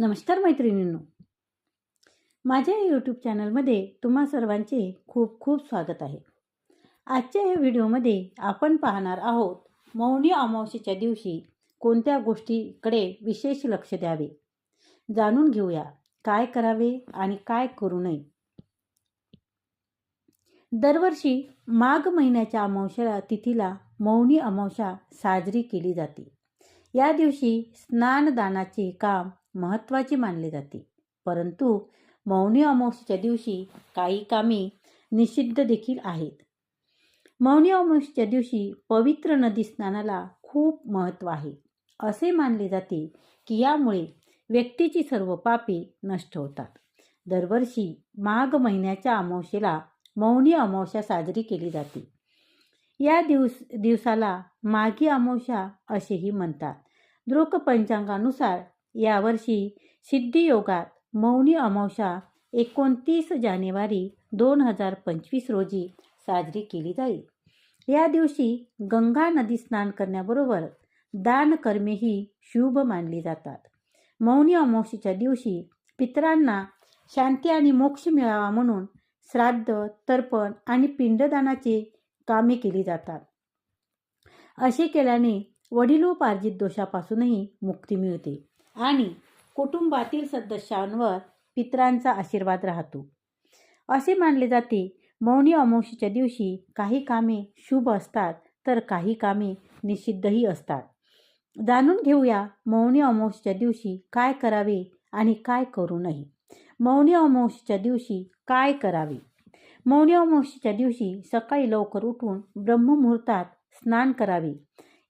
नमस्कार मैत्रिणींनो. माझ्या यूट्यूब चॅनलमध्ये तुम्हा सर्वांचे खूप खूप स्वागत आहे. आजच्या या व्हिडिओमध्ये आपण पाहणार आहोत मौनी अमावस्येच्या दिवशी कोणत्या गोष्टीकडे विशेष लक्ष द्यावे? जाणून घेऊया काय करावे आणि काय करू नये. दरवर्षी माघ महिन्याच्या अमावस्या तिथीला मौनी अमावस्या साजरी केली जाते. या दिवशी स्नानदानाचे काम महत्त्वाचे मानले जाते. परंतु मौनी अमावस्येच्या दिवशी काही कामे निषिद्ध देखील आहेत. मौनी अमावस्येच्या दिवशी पवित्र नदी स्नानाला खूप महत्त्व आहे. असे मानले जाते की यामुळे व्यक्तीची सर्व पापे नष्ट होतात. दरवर्षी माघ महिन्याच्या अमावस्येला मौनी अमावस्या साजरी केली जाते. या दिवस दिवसाला माघी अमावस्या असेही म्हणतात. दृक पंचांगानुसार यावर्षी सिद्धियोगात मौनी अमावस्या एकोणतीस जानेवारी दोन हजार पंचवीस रोजी साजरी केली जाईल. या दिवशी गंगा नदी स्नान करण्याबरोबर दानकर्मेही शुभ मानली जातात. मौनी अमावस्येच्या दिवशी पितरांना शांती आणि मोक्ष मिळावा म्हणून श्राद्ध तर्पण आणि पिंडदानाचे कामे केली जातात. असे केल्याने वडिलोपार्जित दोषापासूनही मुक्ती मिळते. आणि कुटुंबातील सदस्यांवर पितरांचा आशीर्वाद राहतो. असे मानले जाते मौनी अमावशीच्या दिवशी काही कामे शुभ असतात तर काही कामे निषिद्धही असतात. जाणून घेऊया मौनी अमावशीच्या दिवशी काय करावे आणि काय करू नये. मौनी अमावशीच्या दिवशी काय करावे? मौनी अमावशीच्या दिवशी सकाळी लवकर उठून ब्रह्ममुहूर्तात स्नान करावे.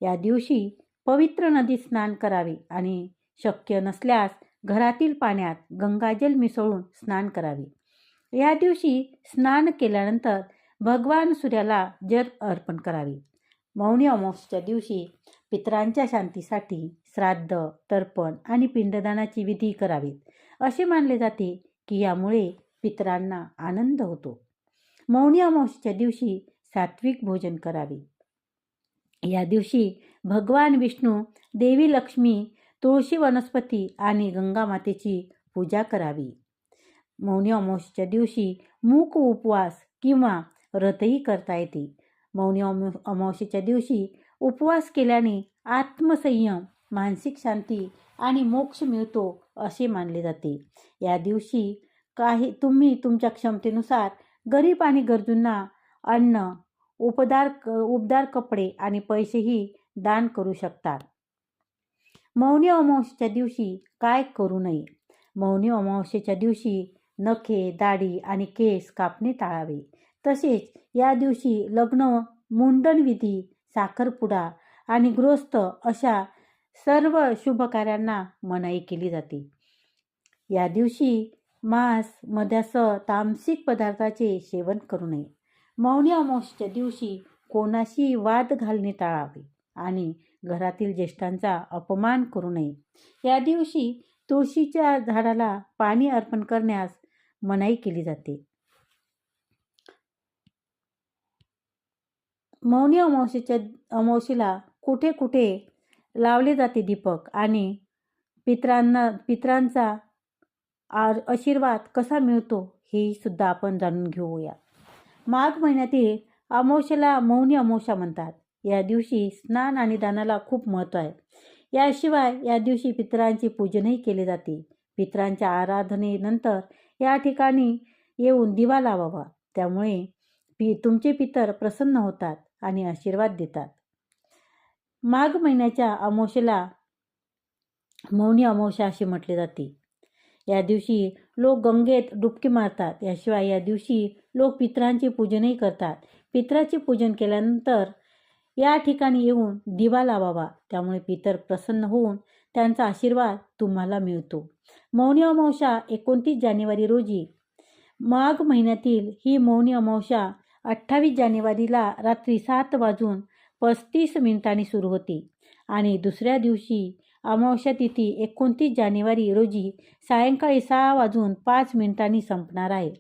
या दिवशी पवित्र नदीत स्नान करावे आणि शक्य नसल्यास घरातील पाण्यात गंगाजल मिसळून स्नान करावे. या दिवशी स्नान केल्यानंतर भगवान सूर्याला जल अर्पण करावे. मौनी अमावस्याच्या दिवशी पितरांच्या शांतीसाठी श्राद्ध तर्पण आणि पिंडदानाची विधी करावीत असे मानले जाते की यामुळे पितरांना आनंद होतो. मौनी अमावस्याच्या दिवशी सात्विक भोजन करावे. या दिवशी भगवान विष्णू देवी लक्ष्मी तुळशी वनस्पती आणि गंगामातेची पूजा करावी. मौनी अमावस्येच्या दिवशी मूक उपवास किंवा व्रतही करता येते. मौनी अम अमावस्येच्या दिवशी उपवास केल्याने आत्मसंयम मानसिक शांती आणि मोक्ष मिळतो असे मानले जाते. या दिवशी काही तुम्ही तुमच्या क्षमतेनुसार गरीब आणि गरजूंना अन्न उपदार उपदार कपडे आणि पैसेही दान करू शकतात मौनी अमावस्येच्या दिवशी काय करू नये? मौनी अमावस्येच्या दिवशी नखे दाढी आणि केस कापणे टाळावे. तसेच या दिवशी लग्न मुंडणविधी साखरपुडा आणि गृहस्थ अशा सर्व शुभ कार्यांना मनाई केली जाते. या दिवशी मांस मद्यासह तामसिक पदार्थाचे सेवन करू नये. मौनी अमावस्येच्या दिवशी कोणाशी वाद घालणे टाळावे आणि घरातील ज्येष्ठांचा अपमान करू नये. या दिवशी तुळशीच्या झाडाला पाणी अर्पण करण्यास मनाई केली जाते. मौनी अमावशीच्या अमावशीला कुठे कुठे लावले जाते दीपक आणि पित्रांना पित्रांचा आर आशीर्वाद कसा मिळतो हे सुद्धा आपण जाणून घेऊया. माघ महिन्यातील अमावस्येला मौनी अमावशा म्हणतात. या दिवशी स्नान आणि दानाला खूप महत्त्व आहे. याशिवाय या दिवशी पितरांची पूजनही केले जाते. पितरांच्या आराधनेनंतर या ठिकाणी येऊन दिवा लावावा. त्यामुळे पि तुमचे पितर प्रसन्न होतात आणि आशीर्वाद देतात. माघ महिन्याच्या अमावशेला मौनी अमावस्या असे म्हटले जाते. या दिवशी लोक गंगेत डुबकी मारतात. याशिवाय या दिवशी लोक पितरांचे पूजनही करतात. पितराचे पूजन केल्यानंतर या ठिकाणी येऊन दिवा लावावा. त्यामुळे पितर प्रसन्न होऊन त्यांचा आशीर्वाद तुम्हाला मिळतो. मौनी अमावस्या एकोणतीस जानेवारी रोजी. माघ महिन्यातील ही मौनी अमावस्या अठ्ठावीस जानेवारीला रात्री सात वाजून पस्तीस मिनिटांनी सुरू होते. आणि दुसऱ्या दिवशी अमावस्या तिथी एकोणतीस जानेवारी रोजी सायंकाळी सहा वाजून पाच मिनिटांनी संपणार आहे.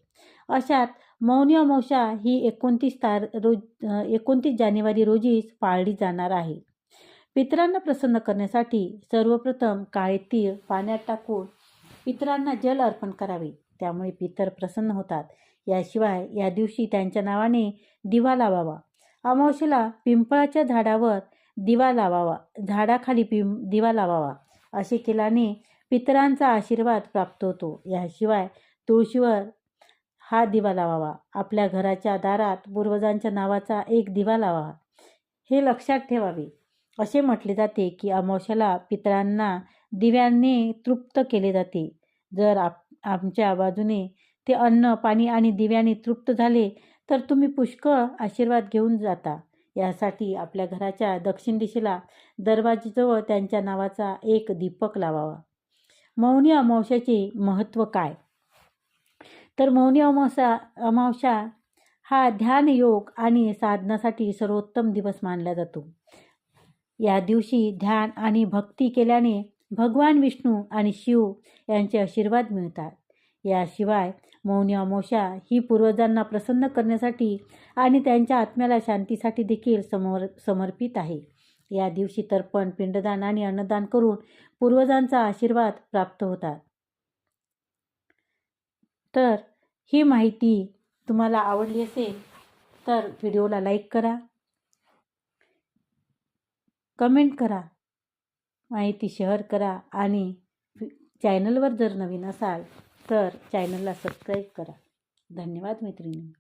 अशात मौनी अमावस्या ही एकोणतीस तार रोज एकोणतीस जानेवारी रोजीच पाळली जाणार आहे. पितरांना प्रसन्न करण्यासाठी सर्वप्रथम काळे तीळ पाण्यात टाकून पितरांना जल अर्पण करावे. त्यामुळे पितर प्रसन्न होतात. याशिवाय या दिवशी त्यांच्या नावाने दिवा लावावा. अमावशेला पिंपळाच्या झाडावर दिवा लावावा. झाडाखाली पिं दिवा लावावा असे केल्याने पितरांचा आशीर्वाद प्राप्त होतो. याशिवाय तुळशीवर हा दिवा लावावा. आपल्या घराच्या दारात पूर्वजांच्या नावाचा एक दिवा लावावा. हे लक्षात ठेवावे. असे म्हटले जाते की अमावश्याला पितरांना दिव्यांनी तृप्त केले जाते. जर आप आमच्या बाजूने ते अन्न पाणी आणि दिव्याने तृप्त झाले तर तुम्ही पुष्कळ आशीर्वाद घेऊन जाता. यासाठी आपल्या घराच्या दक्षिण दिशेला दरवाजेजवळ त्यांच्या नावाचा एक दीपक लावावा. मौनी अमावश्याचे महत्त्व काय? तर मौनी अमावस्या अमावस्या हा ध्यान योग आणि साधनासाठी सर्वोत्तम दिवस मानला जातो. या दिवशी ध्यान आणि भक्ती केल्याने भगवान विष्णू आणि शिव यांचे आशीर्वाद मिळतात. याशिवाय मौनी अमावस्या ही पूर्वजांना प्रसन्न करण्यासाठी आणि त्यांच्या आत्म्याला शांतीसाठी देखील समर समर्पित आहे. या दिवशी तर्पण पिंडदान आणि अन्नदान करून पूर्वजांचा आशीर्वाद प्राप्त होतात. तर ही माहिती तुम्हाला आवडली असेल तर व्हिडिओला लाईक करा. कमेंट करा. माहिती शेअर करा आणि चॅनलवर जर नवीन असाल तर चॅनलला सबस्क्राईब करा. धन्यवाद मैत्रिणी.